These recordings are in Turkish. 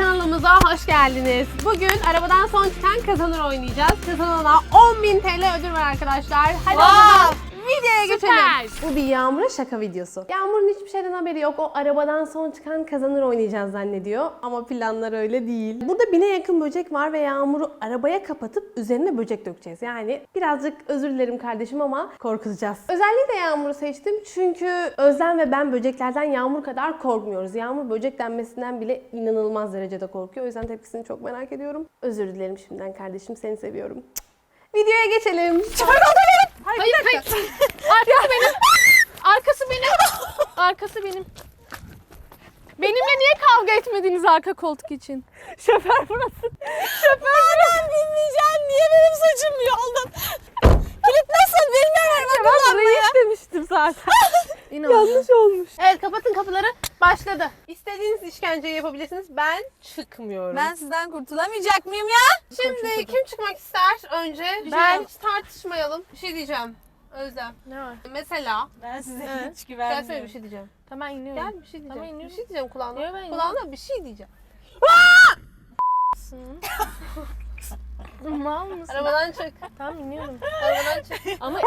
kanalımıza hoş geldiniz. Bugün arabadan son çıkan kazanır oynayacağız. Kazanana 10.000 TL ödül var arkadaşlar. Hadi o zaman videoya geçelim. Bu bir Yağmur'a şaka videosu. Yağmur'un hiçbir şeyden haberi yok. O arabadan son çıkan kazanır oynayacağız zannediyor. Ama planlar öyle değil. Burada bine yakın böcek var ve Yağmur'u arabaya kapatıp üzerine böcek dökeceğiz. Yani birazcık özür dilerim kardeşim ama korkutacağız. Özellikle Yağmur'u seçtim çünkü Özlem ve ben böceklerden Yağmur kadar korkmuyoruz. Yağmur böcek denmesinden bile inanılmaz derecede korkuyor. O yüzden tepkisini çok merak ediyorum. Özür dilerim şimdiden kardeşim seni seviyorum. Videoya geçelim. Hayır hayır. Arkası benim. Arkası benim. Arkası benim. Benimle niye kavga etmediniz arka koltuk için? Şoför burası. Ben bilmeyeceğim. Niye benim saçımı yoldun? Kilit nasıl bilmiyorum. Ben burayı istemiştim zaten. Yanlış olmuş. Evet kapatın kapıları. Başladı. İstediğiniz işkenceyi yapabilirsiniz. Ben çıkmıyorum. Ben sizden kurtulamayacak mıyım ya? Şimdi kim çıkmak ister önce? Ben hiç tartışmayalım. Bir şey diyeceğim. Özlem. Ne var? Mesela. Ben size Evet. hiç Gelsene güvenmiyorum. bir şey diyeceğim. Tamam iniyorum. Gel bir şey diyeceğim. Tamam, bir iniyorum. şey diyeceğim kulağına. Yok, ben kulağına bir şey diyeceğim. Mal mısın? Arabadan çık. Tamam iniyorum. Arabadan çık. Ama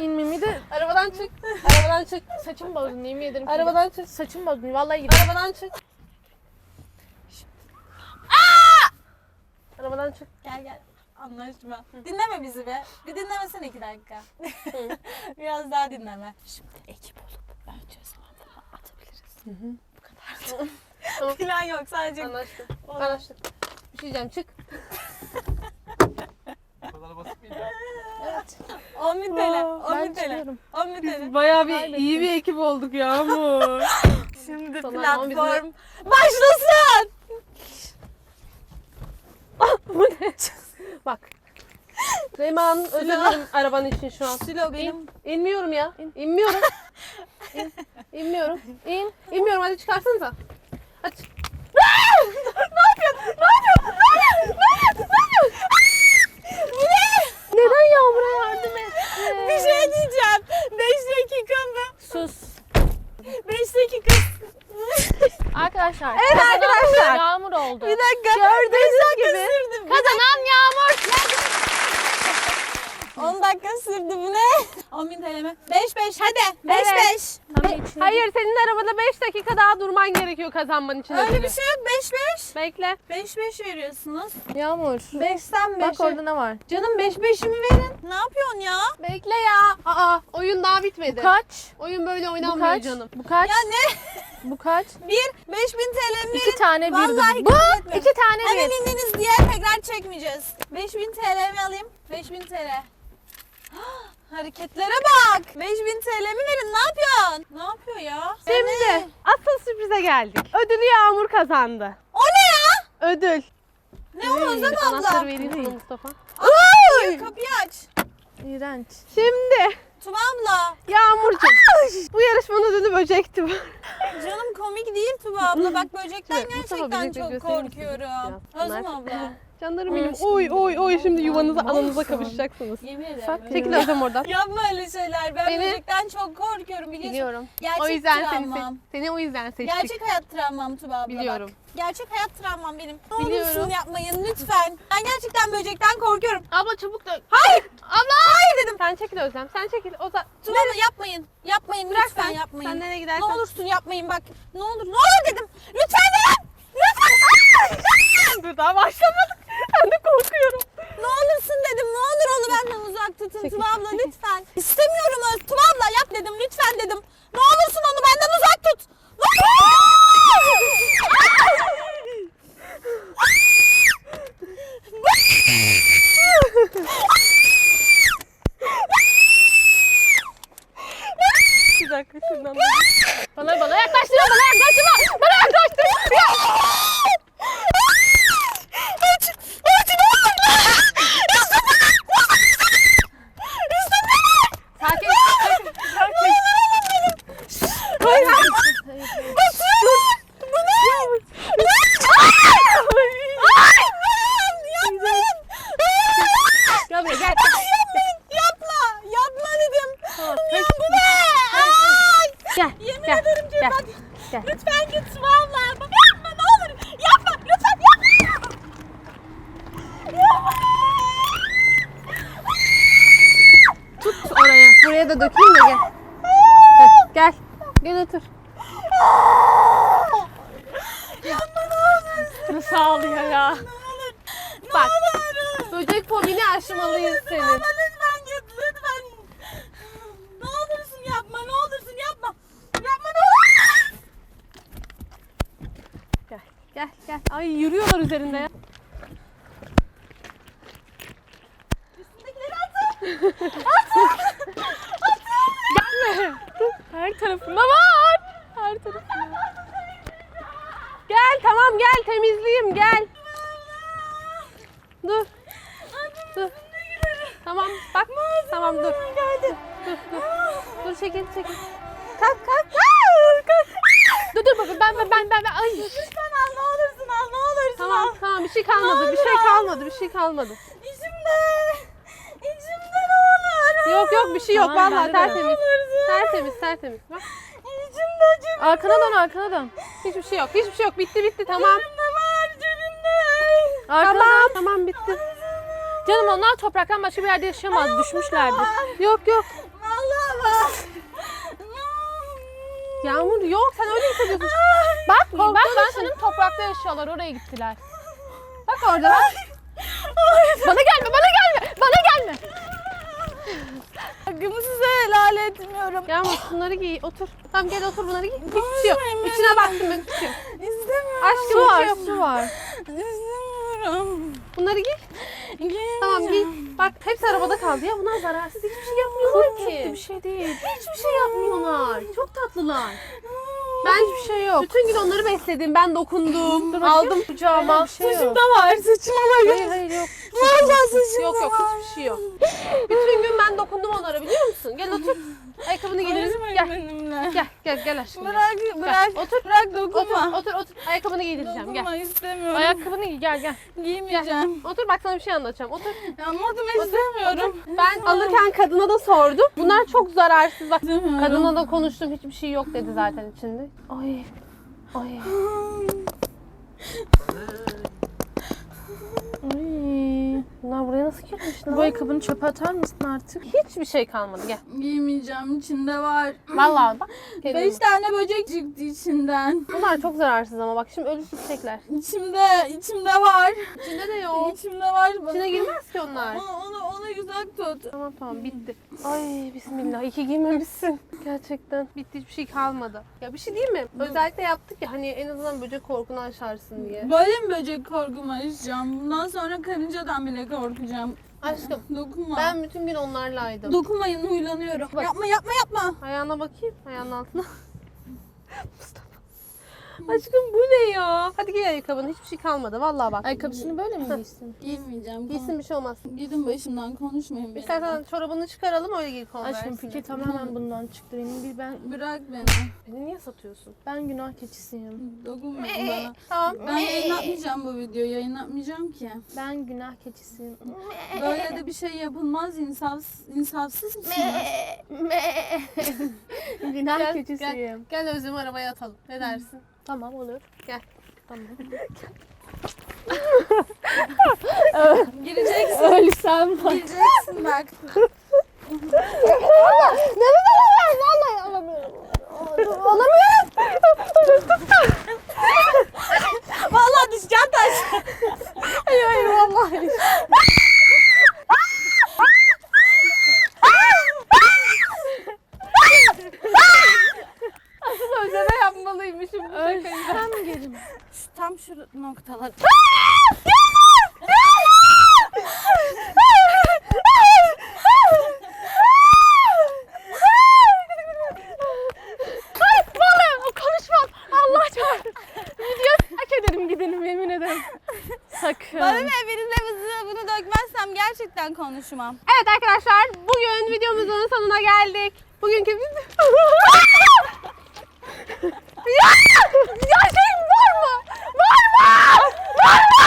inmemi de Arabadan çık. Arabadan çık. saçım bozdun yemin ederim. ki. Arabadan çık. Saçım bozdun vallahi gidiyorum. Arabadan çık. Arabadan çık. Gel gel. Anlaşma. Dinleme bizi be. Bir dinlemesene iki dakika. Biraz daha dinleme. Şimdi ekip olup önce sana atabiliriz. Bu kadar. Plan yok sadece. Anlaştık. Anlaştık. Bir şey diyeceğim çık. Bu kadar basit miydi ya? 10 bin TL. 10 Ben bin TL. çıkıyorum. 10 bin TL. Bayağı bir iyi bir ekip olduk Yağmur. Şimdi Sana platform başlasın. Bak. Reyman özür dilerim araban için şu an. Silo benim. İnmiyorum ya. İnmiyorum. İn. İnmiyorum. İn. İnmiyorum hadi çıkarsanıza. Hadi. ne yapıyorsun? Ne yapıyorsun? Ne yapıyorsun? Ne yapıyorsun? Ne yapıyorsun? Bu ne? Neden Yağmur'a yardım ettin? Bir şey diyeceğim. 5 dakika mı? Sus. 5 dakika. Arkadaşlar. Evet kazanan arkadaşlar. Yağmur oldu. Bir dakika. Gördüğünüz gibi. Kazanan Yağmur. 10 dakika sürdü bu ne? 10 bin TL mi? 5 5 hadi. 5 Evet. 5. Tamam, içine- Hayır senin arabada 5 dakika daha durman gerekiyor kazanman için. Öyle ödülü. bir şey yok. 5 5. Bekle. 5 5 veriyorsunuz. Yağmur. 5'ten 5'e. Bak orada ne var? Canım 5 5'imi verin. Ne yapıyorsun ya? Bekle ya. Aa oyun daha bitmedi. Kaç? Oyun böyle Bu oynanmıyor kaç? canım. Bu kaç? Ya ne? Bu kaç? 1 5000 TL'mi verin. İki tane bir. Vallahi Bu kabul. İki tane Hemen bir. indiniz diye tekrar çekmeyeceğiz. 5000 TL'mi alayım. 5000 TL. Hareketlere bak. 5000 TL'mi verin. Ne yapıyorsun? Ne yapıyor ya? Şimdi asıl sürprize geldik. Ödülü Yağmur kazandı. O ne ya? Ödül. Ne o Özlem abla? Anahtarı vereyim sana Mustafa. Ay! Kapıyı aç. İğrenç. Şimdi Tuba abla. Yağmurcuğum bu yarışmanın ödülü böcekti. Canım komik değil Tuba abla. Bak böcekten Mustafa, gerçekten böcekleri çok gösterir misin? korkuyorum. Biraz. Özlem Bunlar- abla. Canlarım benim. Aşkım Oy oy oy şimdi yuvanıza Olsun. ananıza kavuşacaksınız. Yemin ederim. Çekil Özlem oradan. Yapma öyle şeyler. Ben Beni- böcekten çok korkuyorum biliyorsun. Biliyorum. Gerçek O yüzden seni, travmam. se- seni o yüzden seçtik. Gerçek hayat travmam Tuba abla Biliyorum. bak. Gerçek hayat travmam benim. Ne Biliyorum. olursun yapmayın lütfen. Ben gerçekten böcekten korkuyorum. Abla çabuk da. Hayır. Abla! Hayır dedim. Sen çekil Özlem. Sen çekil. O da... Tuba abla yapmayın. Yapmayın lütfen sen. yapmayın. Sen nereye gidersen. Ne olursun yapmayın bak. Ne olur ne olur dedim. Lütfen dedim. Lütfen. Dur daha başlamadık. Ben de korkuyorum. ne olursun dedim. Ne olur onu benden uzak tutun Çekil, Tuba abla lütfen. İstemiyorum Öz. Tuba abla yap dedim. Lütfen dedim. Ne olursun onu benden uzak tut. Ne Bir dakika şuradan. bana bana yaklaştırma bana yaklaştırma. Bana yaklaştırma. Aç. Aç. Ne olur. Sakin. Sakin. Sakin. Bu ne? Gel. Yemin gel, ederim gel, Cem bak. gel. Lütfen git vallahi. Bak yapma ne olur. Yapma lütfen yapma. Yapma. Tut oraya. Buraya da dökeyim de gel. Heh, gel. Gel otur. Olursun. Nasıl ağlıyor ya? Bak. Böcek fobini aşmalıyız senin. Ama lütfen git lütfen. Ne olursun yapma ne olursun yapma. Yapma ne olur. Gel. Gel gel. Ay yürüyorlar üzerinde ya. Üstündekileri atın. Gelme. Her tarafında var. Her tarafında. Gel tamam gel temizleyeyim gel. Dur. Dur. Tamam bak. Tamam dur. Dur dur. Dur çekil çekil. Kalk kalk kalk. Dur dur bak ben ben ben ben. Ay. Lütfen al ne olursun al ne olursun Tamam al. tamam bir şey kalmadı. Bir şey kalmadı. Bir şey kalmadı. İçimde. İçimde ne olur. Yok yok bir şey yok Tamam, vallahi tertemiz. Tertemiz tertemiz. Bak. İçimde cebimde Arkana dön arkana dön. Hiçbir şey yok. Hiçbir şey yok. Bitti bitti tamam. Var Tamam tamam bitti. Canım onlar topraktan başka bir yerde yaşayamaz. Düşmüşlerdir. Yok yok. Vallahi var. Yağmur yok. Sen öyle hissediyorsun. Bak Korktuğun ben senin toprakta yaşıyorlar oraya gittiler. Bak orada bak. Bana gelme bana gelme bana gelme. Hakkımı size helal etmiyorum. Yağmur şunları giy. Otur. Tamam gel otur bunları giy. Hiçbir şey yok. İçine baktım ben. Şey. İstemiyorum. Aşkım Su var şey yok. su var. İstemiyorum. Bunları giy. Tamam giy. Bak hepsi arabada kaldı ya. Bunlar zararsız. Hiçbir şey yapmıyorlar ki. Bir şey değil. Hiçbir şey yapmıyorlar. Çok tatlılar. Ben hiçbir şey yok. Bütün gün onları besledim. Ben dokundum. aldım kucağıma. Bir şey yok. Saçımda var saçıma bak. Hayır hayır yok. Vallahi saçımda Yok yok var. hiçbir şey yok. Bütün gün ben dokundum onlara biliyor musun? Gel otur. Ayakkabını. Konuşmayın Gel. benimle. Gel gel gel aşkım. gel. Bırak bırak. Otur. Bırak dokunma. Otur otur otur. Ayakkabını giydireceğim. Gel. Dokunma istemiyorum. Ayakkabını giy gel gel. Giymeyeceğim. Otur bak sana bir şey anlatacağım. Otur. Anladım istemiyorum. Ben alırken kadına da sordum. Bunlar çok zararsız. Bak İstemiyorum. kadına da konuştum. Hiçbir şey yok dedi zaten içinde. Ay. Ay. Ay. Bunlar buraya nasıl girmiş lan? Bu ayakkabını çöpe atar mısın artık? Hiçbir şey kalmadı. Gel. Giymeyeceğim içinde var. Vallahi bak. Beş tane böcek çıktı içinden. Bunlar çok zararsız ama bak şimdi ölü çiçekler. İçimde, içimde var. İçinde de yok. İçimde var. İçine girmez ki onlar. Onu, onu, onu uzak tut. Tamam tamam bitti. Ay bismillah iyi ki giymemişsin. Gerçekten bitti hiçbir şey kalmadı. Ya bir şey değil mi? Özellikle yaptık ya hani en azından böcek korkunu aşarsın diye. Böyle mi böcek korkumu yaşayacağım? Bundan sonra karıncadan bile korkacağım. Aşkım Dokunma. ben bütün gün onlarlaydım. Dokunmayın huylanıyorum. Bak. Yapma yapma yapma. Ayağına bakayım. Ayağının altına. Aşkım bu ne ya? Hadi giy ayakkabını. Hiçbir şey kalmadı. Vallahi bak. Ayakkabısını böyle mi giysin? Giymeyeceğim. Giysin bir şey olmaz. Gidin başımdan konuşmayın benimle. İstersen çorabını çıkaralım öyle giy Converse'ini. Aşkım fikir tamamen bundan çıktı. Benim bir ben Bırak beni. Beni niye satıyorsun? ben günah keçisiyim. Dokunmayın bana. Tamam. Ben yayınlatmayacağım bu videoyu. Yayınlatmayacağım ki. Ben günah keçisiyim. Böyle de bir şey yapılmaz. İnsaf, insafsız mısınız? günah Gel, keçisiyim. Gel Özlem'i arabaya atalım. Ne dersin? Tamam olur. Gel. Tamam. Gireceksin. Ölsem bak. Gireceksin bak. Vallahi alamıyorum. Alamıyorum. Vallahi düşeceğim taş. Hayır hayır vallahi. Asıl Özlem'e yapmalıymışım bu şakayı. Ölsem gelim. Şu, tam şu noktalar. Hayır vallahi konuşmam. Allah çarpsın. Video terk ederim gidelim yemin ederim. Sakın. Bana ne birine bunu, bunu dökmezsem konuşmam. Evet arkadaşlar bugün videomuzun sonuna geldik. Bugünkü video... ya! Ya şey var mı? Var mı? Var mı?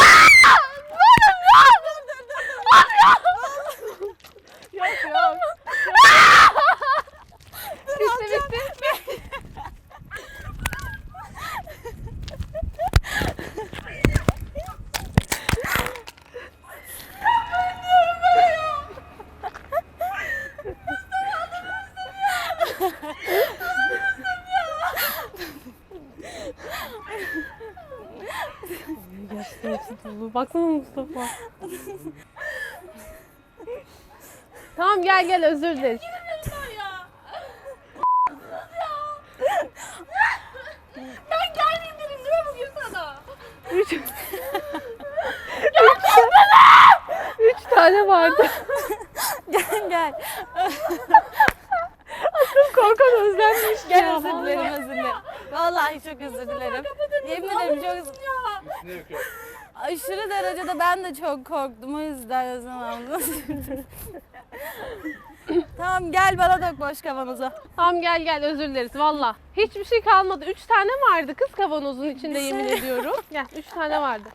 Ya! Varım ya! Var ya! Yok yok. Dolu. Baksana Mustafa. tamam gel gel özür dileriz. Ben gelmeyeyim dedim değil mi bugün sana? Üç. Üç tane vardı. gel gel. Korkan özlenmiş Gel ya. özür dilerim özür dilerim. Vallahi çok özür dilerim. Yemin ederim çok özür Aşırı derecede ben de çok korktum o yüzden Özlem abla. tamam gel bana dök boş kavanozu. Tamam gel gel özür dileriz valla. Hiçbir şey kalmadı. Üç tane vardı kız kavanozun içinde yemin ediyorum. Gel üç tane vardı.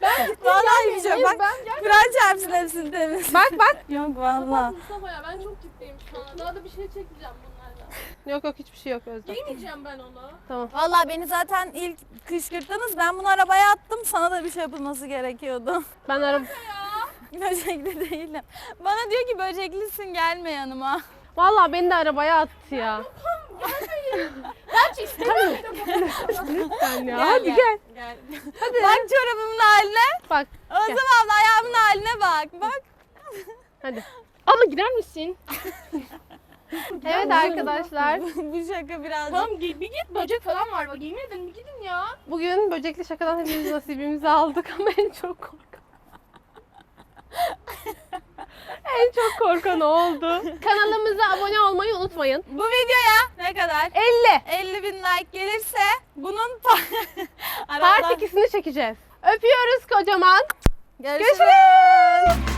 Vallahi bir şey yok. Bak Ben gel. Kur'an çarpsın hepsini temiz. Bak bak. Yok valla. Mustafa ya ben çok ciddiyim şu an. Daha da bir şey çekeceğim bunlardan. Yok yok hiçbir şey yok Özlem. Giymeyeceğim ben onu. Tamam. Valla beni zaten ilk kışkırttınız. Ben bunu arabaya attım. Sana da bir şey yapılması gerekiyordu. Ben araba... Böcekli değilim. Bana diyor ki böceklisin gelme yanıma. Valla beni de arabaya attı ya. Ben istemiyorum. Lütfen ya. Gel, Hadi gel. gel. Gel. Bak çorabımın haline. Bak. Özlem abla ayağımın haline bak. Bak. Hadi. Abla gider misin? Evet arkadaşlar. Bu şaka birazcık. Tamam bir git böcek falan var bak yemin ederim bir gidin ya. Bugün böcekli şakadan hepimiz nasibimizi aldık ama en çok korkan. en çok korkan o oldu. Kanalımıza abone olmayı unutmayın. Bu videoya ne kadar? 50. 50 bin like gelirse bunun pa- Part 2'sini çekeceğiz. Öpüyoruz kocaman. Görüşürüz.